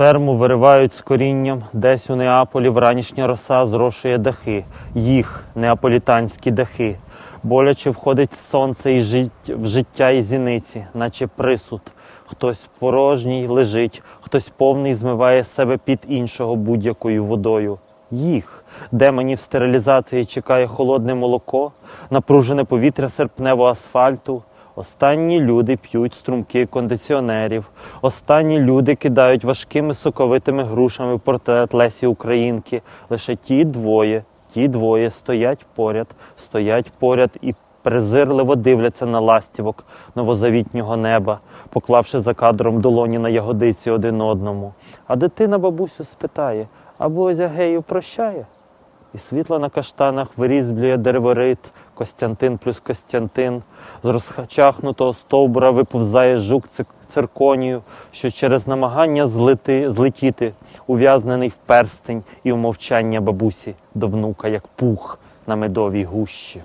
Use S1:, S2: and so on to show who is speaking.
S1: Сперму виривають з корінням, десь у Неаполі вранішня роса зрошує дахи, їх неаполітанські дахи. Боляче входить сонце і жить, в життя і зіниці, наче присуд. Хтось порожній лежить, хтось повний змиває себе під іншого будь-якою водою. Їх демонів стерилізації чекає холодне молоко, напружене повітря серпневого асфальту. Останні люди п'ють струмки кондиціонерів. Останні люди кидають важкими соковитими грушами портрет Лесі Українки. Лише ті двоє, ті двоє стоять поряд, стоять поряд і презирливо дивляться на ластівок новозавітнього неба, поклавши за кадром долоні на ягодиці один одному. А дитина бабусю спитає: а Бозя гею прощає? І світло на каштанах вирізблює дереворит, Костянтин плюс Костянтин. З розчахнутого стовбура виповзає жук цирконію, що через намагання злити, злетіти, ув'язнений в перстень і в мовчання бабусі до внука, як пух на медовій гущі.